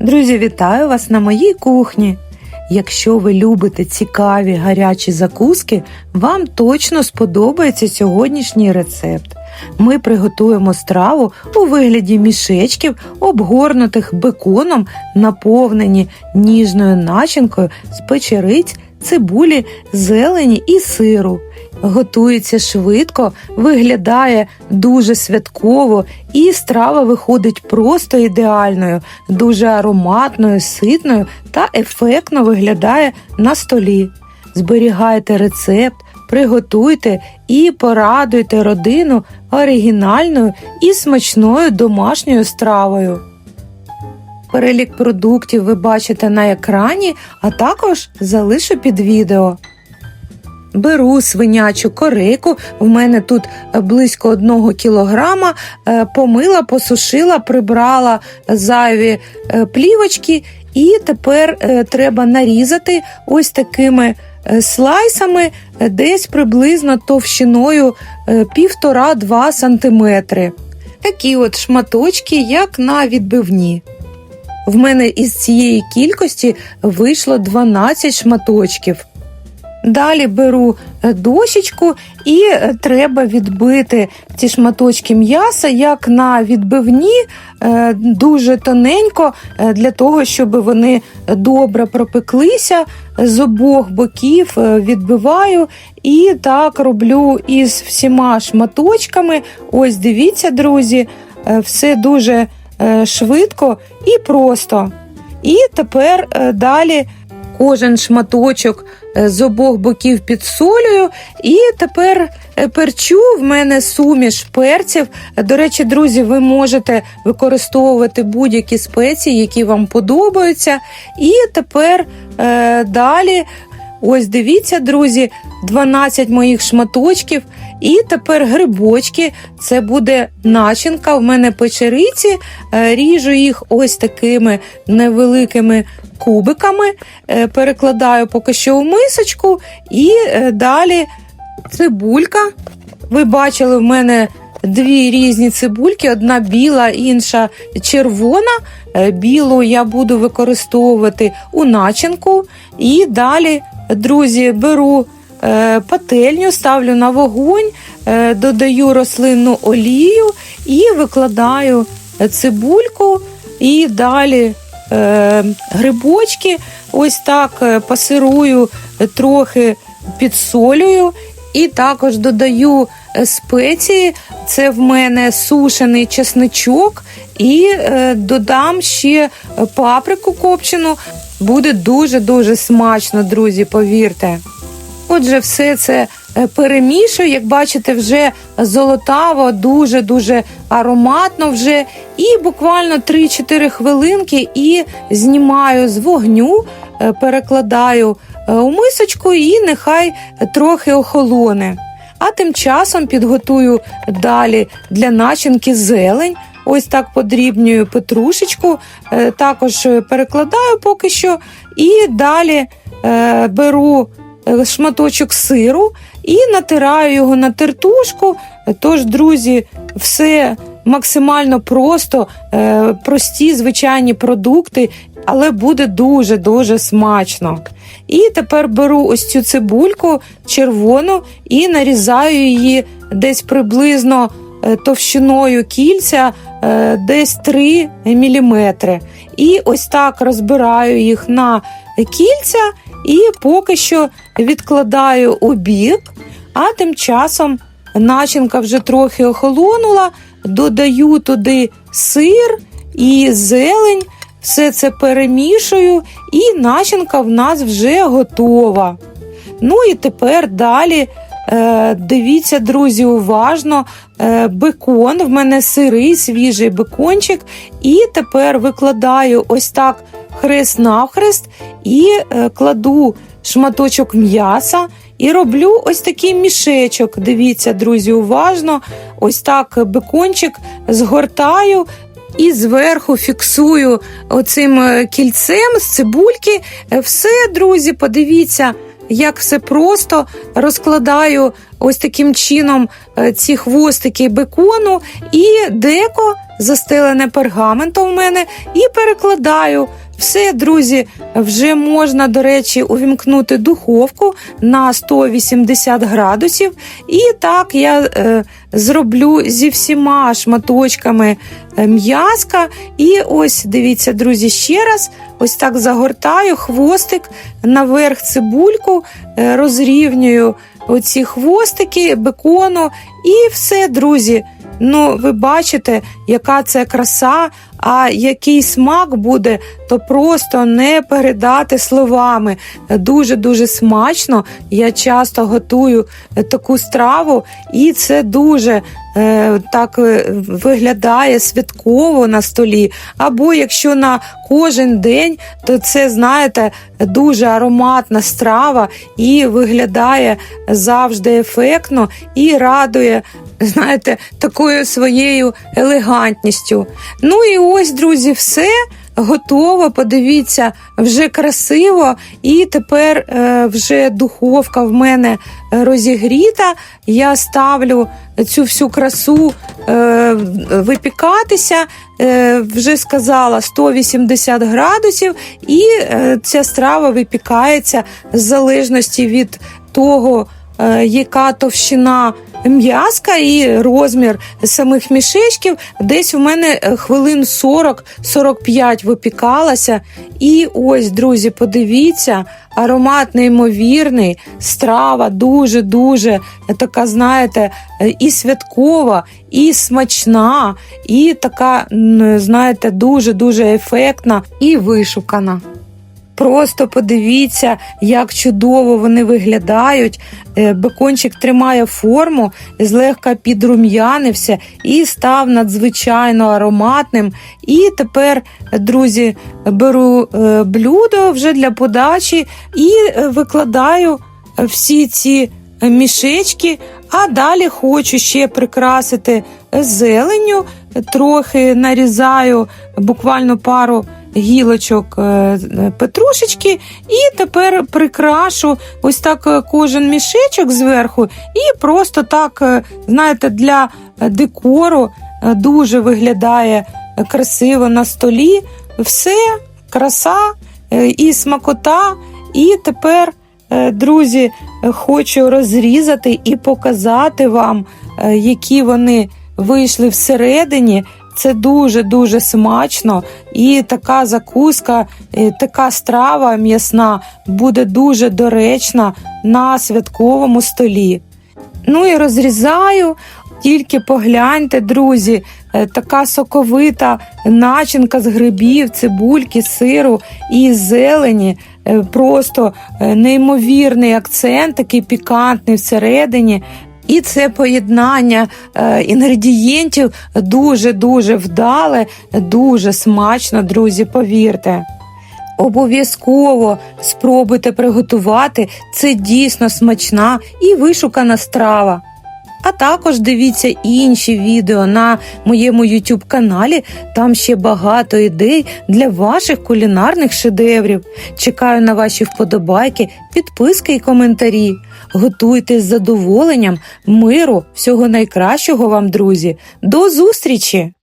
Друзі, вітаю вас на моїй кухні. Якщо ви любите цікаві гарячі закуски, вам точно сподобається сьогоднішній рецепт. Ми приготуємо страву у вигляді мішечків, обгорнутих беконом, наповнені ніжною начинкою з печериць, цибулі, зелені і сиру. Готується швидко, виглядає дуже святково, і страва виходить просто ідеальною, дуже ароматною, ситною та ефектно виглядає на столі. Зберігайте рецепт, приготуйте і порадуйте родину оригінальною і смачною домашньою стравою. Перелік продуктів ви бачите на екрані, а також залишу під відео. Беру свинячу корейку, в мене тут е, близько одного кілограма, е, помила, посушила, прибрала зайві е, плівочки, і тепер треба нарізати ось такими слайсами, десь приблизно товщиною е, 1,5-2 сантиметри. Такі от шматочки, як на відбивні. В мене із цієї кількості вийшло 12 шматочків. Далі беру е, дощечку і е, треба відбити ці шматочки м'яса, як на відбивні, е, дуже тоненько, для того, щоб вони добре пропеклися з обох боків відбиваю і так роблю із всіма шматочками. Ось дивіться, друзі, все дуже швидко і просто. І тепер далі кожен шматочок е, з обох боків підсолюю. І тепер е, перчу в мене суміш перців. До речі, друзі, ви можете використовувати будь-які спеції, які вам подобаються. І тепер е, далі. Ось дивіться, друзі, 12 моїх шматочків. І тепер грибочки. Це буде начинка. В мене печериці. Е, Ріжу їх ось такими невеликими кубиками. Е, Перекладаю поки що в мисочку. І е, далі цибулька. Ви бачили, в мене дві різні цибульки: одна біла, інша червона. Білу я буду використовувати у начинку. І далі, друзі, беру пательню, ставлю на вогонь, е, додаю рослинну олію і викладаю е, цибульку. І далі е, грибочки. Ось так е, пасирую, е, трохи підсолюю. І також додаю е, спеції. Це в мене сушений чесничок, і е, додам ще паприку копчену. Буде дуже-дуже смачно, друзі, повірте. Отже, все це е, перемішую. Як бачите, вже золотаво, дуже-дуже ароматно вже. І буквально 3-4 хвилинки і знімаю з вогню, е, перекладаю е, у мисочку і нехай трохи охолоне. А тим часом підготую далі для начинки зелень. Ось так подрібнюю петрушечку, також перекладаю поки що. І далі беру шматочок сиру і натираю його на тертушку. Тож, друзі, все максимально просто, е, прості звичайні продукти, але буде дуже-дуже смачно. І тепер беру ось цю цибульку червону і нарізаю її десь приблизно е, товщиною кільця, е, десь 3 мм. І ось так розбираю їх на кільця і поки що відкладаю у бік, а тим часом начинка вже трохи охолонула, додаю туди сир і зелень, все це перемішую, і начинка в нас вже готова. Ну і тепер далі. Е, дивіться, друзі, уважно. Е, бекон, в мене сирий, свіжий бекончик. І тепер викладаю ось так хрест навхрест і е, кладу шматочок м'яса і роблю ось такий мішечок. Дивіться, друзі, уважно. Ось так бекончик згортаю. І зверху фіксую оцим е, кільцем з цибульки. Е, Все, друзі, подивіться, як все просто розкладаю ось таким чином е, ці хвостики бекону і деко застелене пергаментом в мене, і перекладаю. Все, друзі, вже можна, до речі, увімкнути духовку на 180 градусів. І так я е, зроблю зі всіма шматочками е, м'язка. І ось, дивіться, друзі, ще раз ось так загортаю хвостик наверх цибульку, е, розрівнюю оці хвостики, бекону, і все, друзі. Ну, ви бачите, яка це краса, а який смак буде, то просто не передати словами. Дуже-дуже смачно. Я часто готую таку страву, і це дуже так е, виглядає святково на столі. Або якщо на кожен день, то це, знаєте, дуже ароматна страва і виглядає завжди ефектно і радує знаєте, такою своєю елегантністю. Ну і ось, друзі, все. Готово, подивіться, вже красиво, і тепер е, вже духовка в мене розігріта. Я ставлю цю всю красу е, випікатися, е, вже сказала 180 градусів, і е, ця страва випікається в залежності від того, е, яка товщина м'язка і розмір самих мішечків. Десь у мене е, хвилин 40-45 випікалася. І ось, друзі, подивіться, аромат неймовірний, страва дуже-дуже така, знаєте, е, і святкова, і смачна, і така, знаєте, дуже-дуже ефектна і вишукана. Просто подивіться, як чудово вони виглядають. Е, Бекончик тримає форму, злегка підрум'янився і став надзвичайно ароматним. І тепер, друзі, беру е, блюдо вже для подачі і е, викладаю всі ці мішечки, а далі хочу ще прикрасити зеленню, трохи нарізаю буквально пару гілочок е, петрушечки, і тепер прикрашу ось так е, кожен мішечок зверху, і просто так, е, знаєте, для декору е, дуже виглядає красиво на столі. Все, краса е, і смакота. І тепер, е, друзі, е, хочу розрізати і показати вам, е, які вони вийшли всередині. Це дуже-дуже смачно, і така закуска, е, така страва м'ясна буде дуже доречна на святковому столі. Ну і розрізаю, тільки погляньте, друзі, е, така соковита начинка з грибів, цибульки, сиру і зелені. Е, Просто неймовірний акцент, такий пікантний всередині. І це поєднання е, інгредієнтів дуже-дуже вдале, дуже смачно, друзі, повірте. Обов'язково спробуйте приготувати. Це дійсно смачна і вишукана страва. А також дивіться інші відео на моєму YouTube каналі. Там ще багато ідей для ваших кулінарних шедеврів. Чекаю на ваші вподобайки, підписки і коментарі. Готуйте з задоволенням, миру, всього найкращого вам, друзі. До зустрічі!